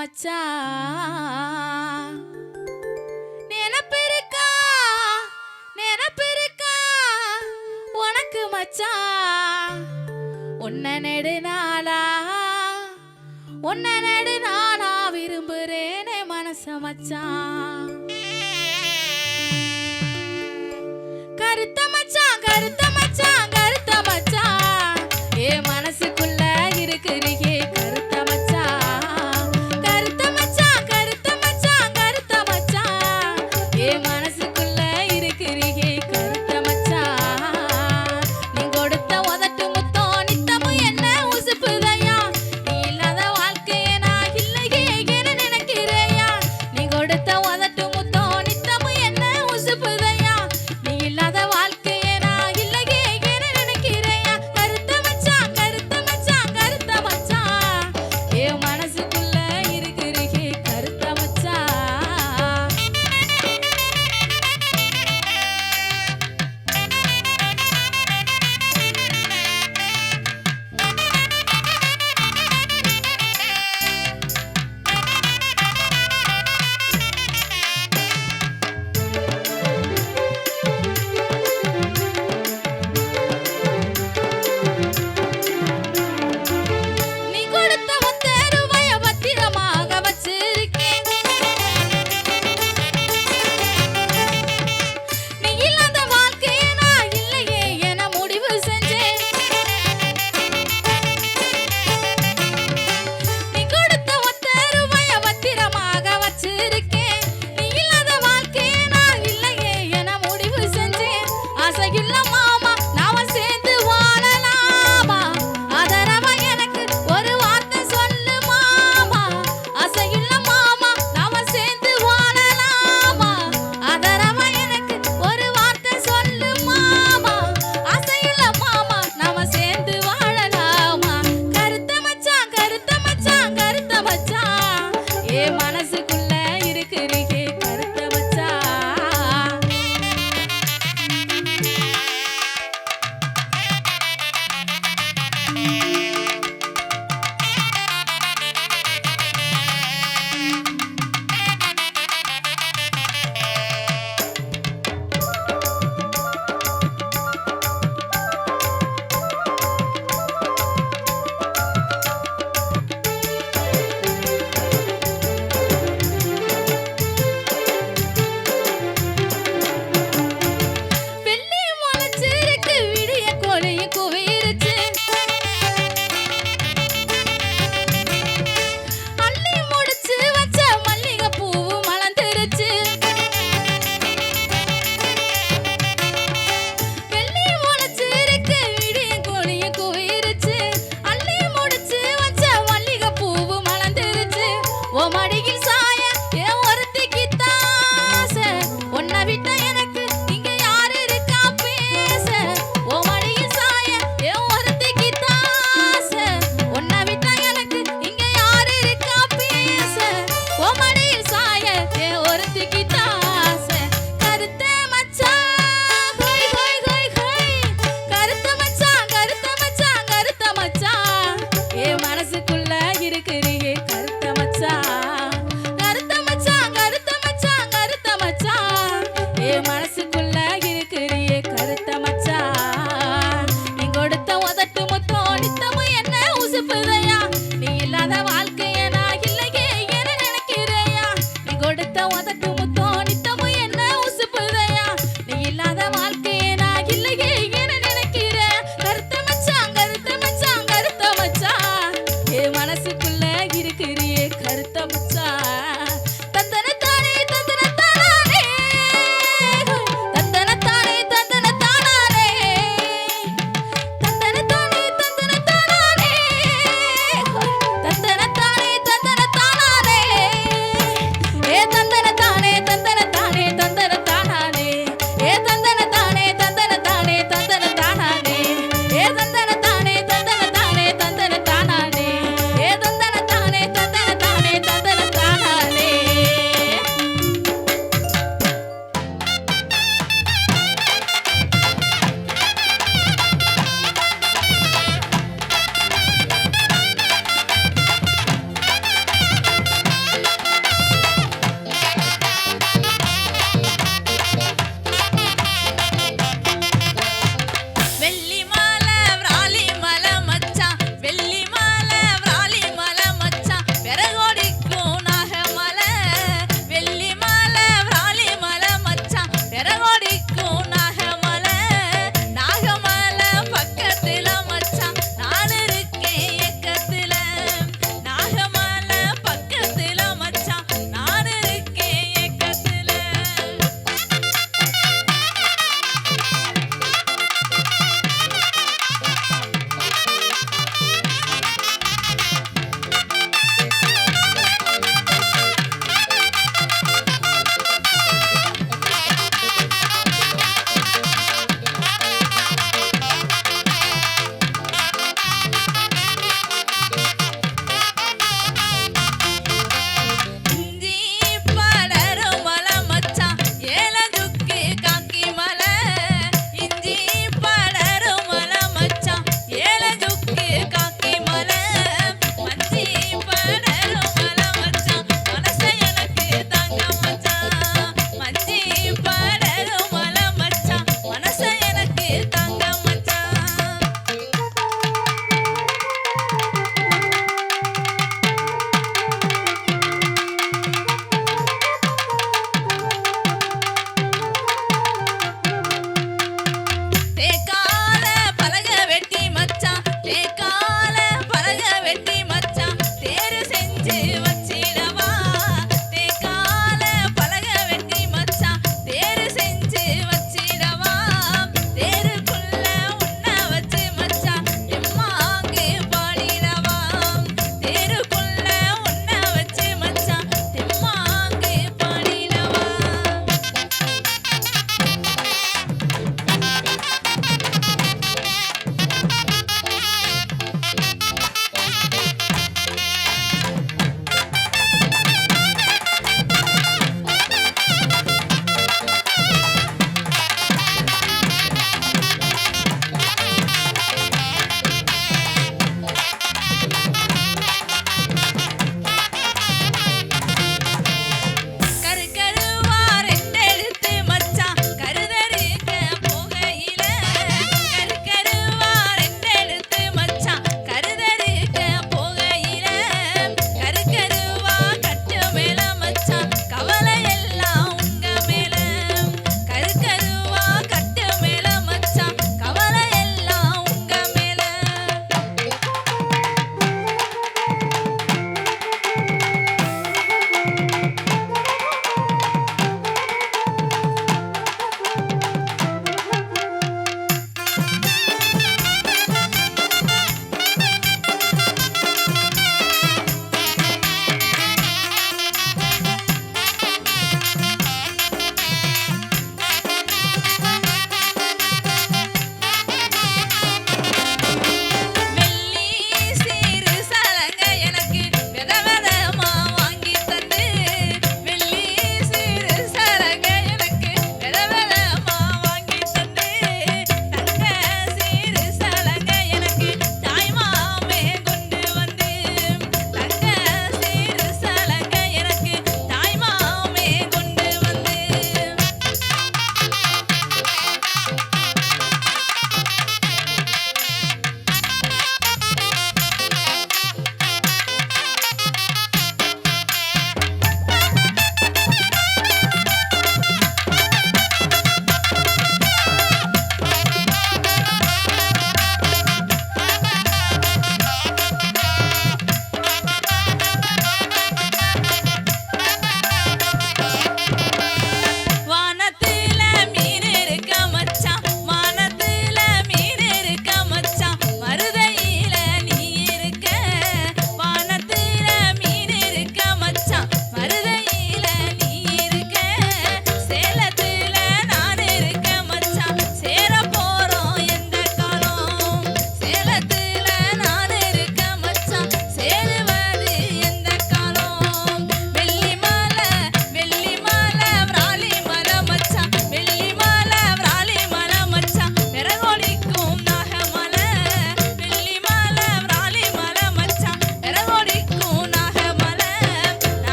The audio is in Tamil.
வச்சா? நினப்பிருக்கா? நினப்பிருக்கா? உனக்கு மச்சா? உன்னை நெடுநாளா உன்னை நெடுநாளா விரும்புறேனே மனச மச்சான் கருத்த மச்சான் கருத்த மச்சான் கருத்த மச்சான் ஏ மனசுக்குள்ள இருக்குது